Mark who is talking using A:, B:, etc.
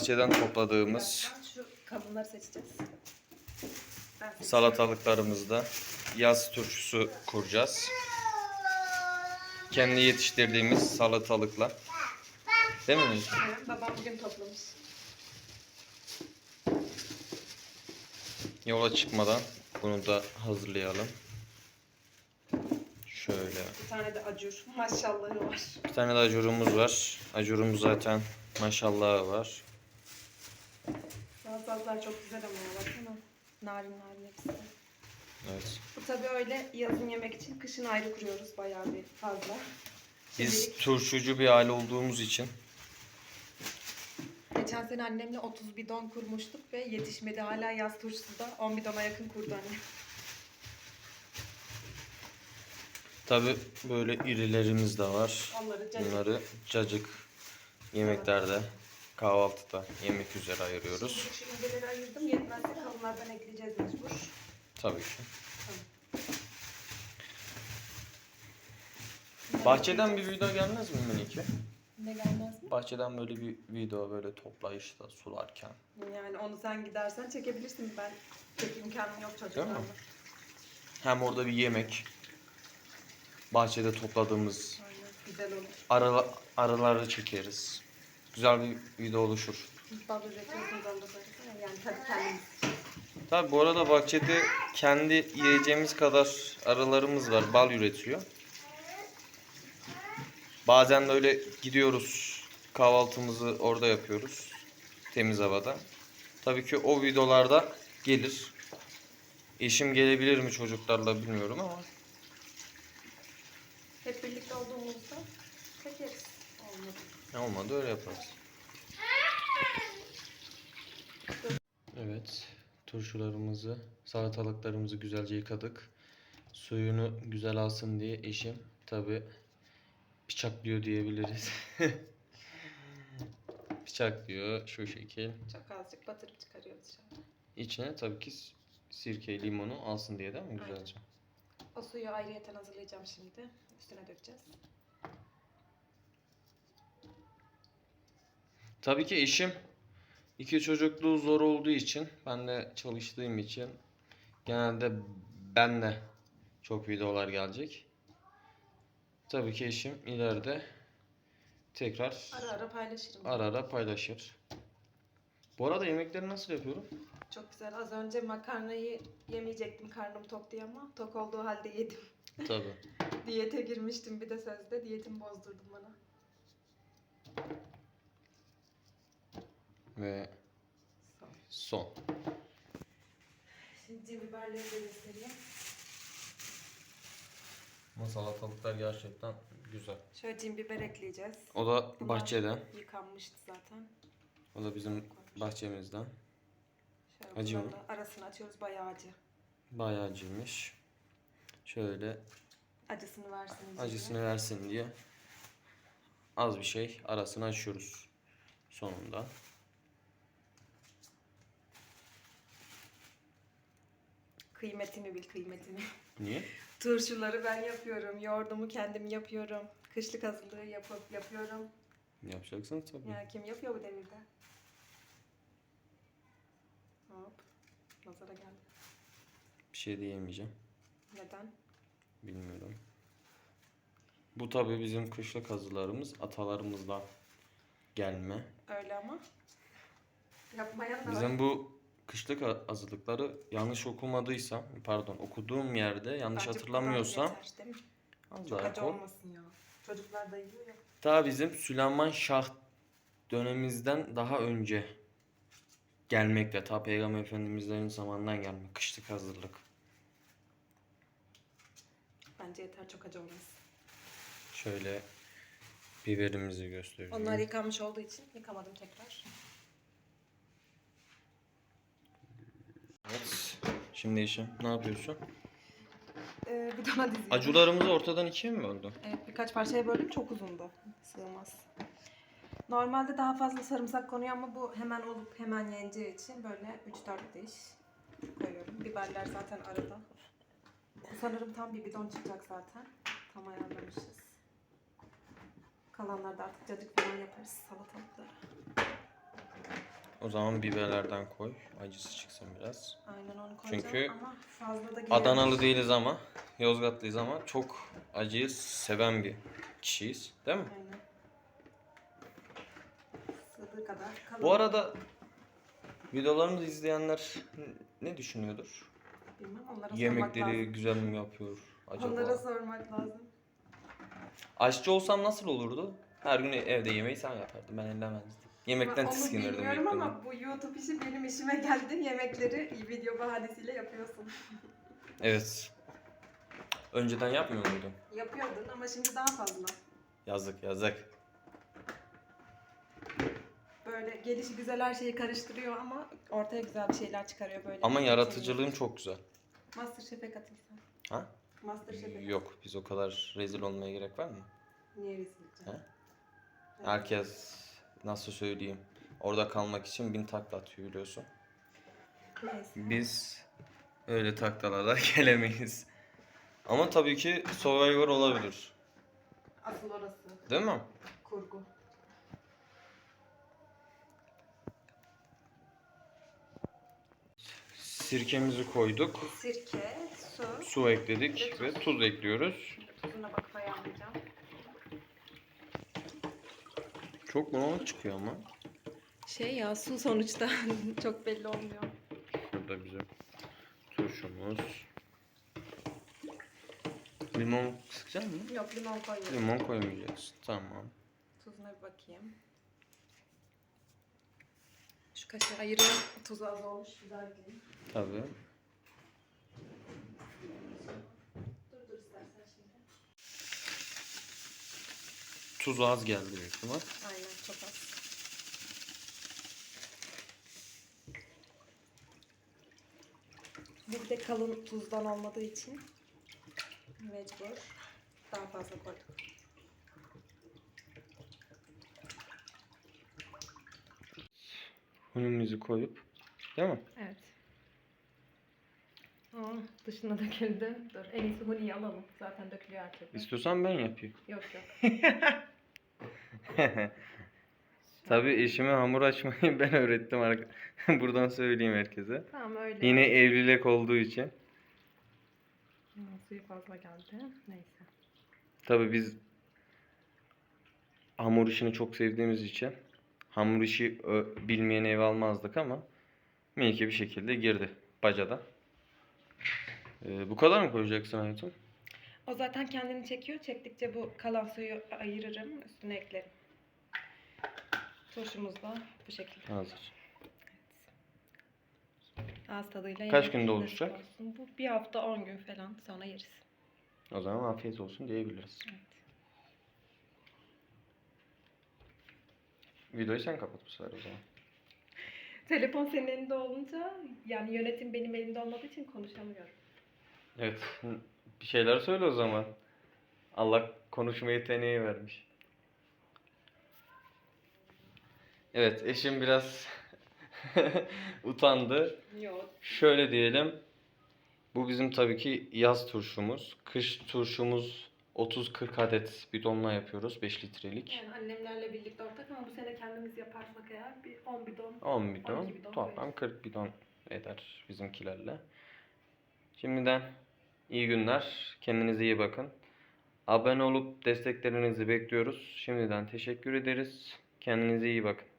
A: bahçeden topladığımız
B: Birazdan şu kabınları seçeceğiz. Ben seçeceğim.
A: salatalıklarımızda yaz turşusu kuracağız. Kendi yetiştirdiğimiz salatalıkla. Değil mi?
B: Evet, Babam bugün toplamış.
A: Yola çıkmadan bunu da hazırlayalım. Şöyle.
B: Bir tane de acur. Maşallahı var.
A: Bir tane de acurumuz var. Acurumuz zaten maşallah var.
B: Salatalıklar çok güzel ama ya baksana. Narin narin hepsi.
A: Evet.
B: Bu tabii öyle yazın yemek için kışın ayrı kuruyoruz bayağı bir fazla.
A: Biz
B: Şimdilik-
A: turşucu bir aile olduğumuz için
B: Geçen sene annemle 30 bidon kurmuştuk ve yetişmedi. Hala yaz turşusu da 10 bidona yakın kurdu anne.
A: tabi böyle irilerimiz de var.
B: Onları cacık.
A: Bunları cacık yemeklerde, kahvaltıda yemek üzere ayırıyoruz.
B: Şu inceleri ayırdım. Yetmezse kalınlardan ekleyeceğiz mecbur.
A: Tabii ki. Bahçeden bir video gelmez mi Melike?
B: Ne gelmez mi?
A: Bahçeden böyle bir video böyle toplayışta sularken.
B: Yani onu sen gidersen çekebilirsin. Ben çek imkanım yok çocuklarla.
A: Değil mi? Hem orada bir yemek. Bahçede topladığımız
B: Aynen. Güzel olur.
A: arı, arıları çekeriz. Güzel bir video oluşur. Tabi bu arada bahçede kendi yiyeceğimiz kadar arılarımız var. Bal üretiyor. Bazen de öyle gidiyoruz. Kahvaltımızı orada yapıyoruz. Temiz havada. Tabii ki o videolarda gelir. Eşim gelebilir mi çocuklarla bilmiyorum ama.
B: Hep birlikte olduğumuzda çekeriz. Olmadı.
A: Ne olmadı öyle yaparız. Evet. Turşularımızı, salatalıklarımızı güzelce yıkadık. Suyunu güzel alsın diye eşim tabi bıçaklıyor diyebiliriz. bıçaklıyor şu şekil.
B: Çok azıcık batırıp çıkarıyoruz dışarı.
A: İçine tabii ki sirke, limonu alsın diye değil mi
B: Aynen.
A: güzelce?
B: O suyu ayrıyeten hazırlayacağım şimdi. Üstüne dökeceğiz.
A: Tabii ki eşim iki çocuklu zor olduğu için ben de çalıştığım için genelde benle çok videolar gelecek. Tabii ki eşim ileride tekrar
B: Ara ara paylaşırım.
A: ara ara paylaşır. Bu arada yemekleri nasıl yapıyorum?
B: Çok güzel. Az önce makarnayı yemeyecektim karnım tok diye ama tok olduğu halde yedim.
A: Tabii.
B: Diyete girmiştim bir de sözde. Diyetimi bozdurdum bana.
A: Ve
B: Son.
A: son.
B: Şimdi biberleri de göstereyim.
A: Ama salatalıklar gerçekten güzel.
B: Şöyle cin biber ekleyeceğiz.
A: O da
B: Bunlar
A: bahçeden.
B: Yıkanmıştı zaten.
A: O da bizim bahçemizden.
B: Şöyle
A: Acı mı?
B: arasını açıyoruz bayağı acı.
A: Bayağı acıymış. Şöyle
B: Acısını versin diye.
A: acısını versin diye az bir şey arasını açıyoruz sonunda.
B: Kıymetini bil kıymetini.
A: Niye?
B: Turşuları ben yapıyorum. Yoğurdumu kendim yapıyorum. Kışlık hazırlığı yapıp yapıyorum.
A: Yapacaksın tabii.
B: Ya kim yapıyor bu devirde? Hop. Nazara geldi.
A: Bir şey diyemeyeceğim.
B: Neden?
A: Bilmiyorum. Bu tabii bizim kışlık hazırlarımız atalarımızdan gelme.
B: Öyle ama. Yapmayan da var.
A: Bizim bu kışlık ha- hazırlıkları yanlış okumadıysam, pardon okuduğum yerde yanlış
B: Bence
A: hatırlamıyorsam
B: buradan yeter, değil mi?
A: az
B: Çok
A: daha
B: acı olmasın ya. Çocuklar da yiyor ya.
A: Daha bizim Süleyman Şah dönemimizden daha önce gelmekte. Ta Peygamber Efendimizlerin zamanından gelme. Kışlık hazırlık.
B: Bence yeter çok acı olmasın.
A: Şöyle biberimizi gösteriyorum.
B: Onlar yıkanmış olduğu için yıkamadım tekrar.
A: Evet. Şimdi işim ne yapıyorsun?
B: Ee, bir dona diziyorum.
A: Acılarımızı ortadan ikiye mi böldün?
B: Evet birkaç parçaya böldüm çok uzundu. Sığmaz. Normalde daha fazla sarımsak konuyor ama bu hemen olup hemen yeneceği için böyle 3-4 diş koyuyorum. Biberler zaten arada. Sanırım tam bir bidon çıkacak zaten. Tam ayarlamışız. Kalanlarda artık cacık falan yaparız salatalıkları.
A: O zaman biberlerden koy. Acısı çıksın biraz.
B: Aynen onu koyacağım
A: Çünkü
B: ama fazla da gelir.
A: Adanalı değiliz ama Yozgatlıyız ama çok acıyı seven bir kişiyiz. Değil mi?
B: Aynen. Sığdığı kadar. Kalın.
A: Bu arada videolarımızı izleyenler ne düşünüyordur?
B: Bilmem onlara sormak
A: Yemekleri
B: lazım.
A: güzel mi yapıyor acaba?
B: Onlara sormak lazım.
A: Aşçı olsam nasıl olurdu? Her gün evde yemeği sen yapardın. Ben ellemezdim. Yemekten
B: Onu
A: tiskinirdim.
B: bilmiyorum ama bu YouTube işi benim işime geldi. Yemekleri video bahanesiyle yapıyorsun.
A: Evet. Önceden yapmıyor muydun?
B: Yapıyordun ama şimdi daha fazla.
A: Yazık yazık.
B: Böyle gelişi güzel her şeyi karıştırıyor ama ortaya güzel bir şeyler çıkarıyor böyle.
A: Ama yaratıcılığın çok güzel.
B: Masterchef'e katılsan.
A: Ha?
B: Masterchef'e
A: Yok biz o kadar rezil olmaya gerek var mı?
B: Niye rezil?
A: He? Herkes nasıl söyleyeyim orada kalmak için bin takla atıyor biliyorsun. Biz öyle taklalara gelemeyiz. Ama tabii ki Survivor olabilir.
B: Asıl orası.
A: Değil mi?
B: Kurgu.
A: Sirkemizi koyduk.
B: Sirke, su.
A: Su ekledik ve tuz ekliyoruz.
B: Tuzuna bakıp ayarlayacağım.
A: Çok bulanık çıkıyor ama.
B: Şey ya su sonuçta çok belli olmuyor.
A: Burada bizim turşumuz. Limon sıkacak mı?
B: Yok limon koyuyorum.
A: Limon koymayacaksın. Tamam.
B: Tuzuna bir bakayım. Şu kaşığı ayırıyorum. Tuzu az olmuş. Güzel değil.
A: Tabii.
B: Dur dur istersen şimdi.
A: Tuz az geldi büyük ihtimal.
B: Aynen çok az. Bir de kalın tuzdan olmadığı için mecbur daha fazla koyduk.
A: Unumuzu koyup. Değil mi?
B: Evet. Aa, dışına döküldü. Dur en iyisi huniyi alalım. Zaten dökülüyor türlü.
A: İstiyorsan ben yapayım.
B: Yok yok.
A: Tabii eşime hamur açmayı ben öğrettim. arka- Buradan söyleyeyim herkese.
B: Tamam öyle.
A: Yine evlilik olduğu için.
B: Ya, suyu fazla geldi. Neyse.
A: Tabii biz hamur işini çok sevdiğimiz için hamur işi ö- bilmeyen ev almazdık ama Melike bir şekilde girdi bacada. Ee, bu kadar mı koyacaksın hayatım?
B: O zaten kendini çekiyor. Çektikçe bu kalan suyu ayırırım. Üstüne eklerim. Turşumuz da bu şekilde.
A: Hazır.
B: Ağız tadıyla
A: Kaç
B: yemek
A: günde
B: nasip
A: oluşacak?
B: olsun. Bu bir hafta 10 gün falan sonra yeriz.
A: O zaman afiyet olsun diyebiliriz.
B: Evet.
A: Videoyu sen kapat bu sefer o zaman.
B: Telefon senin elinde olunca yani yönetim benim elimde olmadığı için konuşamıyorum.
A: Evet. Bir şeyler söyle o zaman. Allah konuşma yeteneği vermiş. Evet, eşim biraz utandı.
B: Yok.
A: Şöyle diyelim. Bu bizim tabii ki yaz turşumuz. Kış turşumuz 30-40 adet bidonla yapıyoruz. 5 litrelik.
B: Yani annemlerle birlikte ortak ama bu sene kendimiz yaparsak eğer bir 10 bidon
A: 10 bidon.
B: 12 bidon
A: Toplam
B: koyarız.
A: 40 bidon eder bizimkilerle. Şimdiden iyi günler. Kendinize iyi bakın. Abone olup desteklerinizi bekliyoruz. Şimdiden teşekkür ederiz. Kendinize iyi bakın.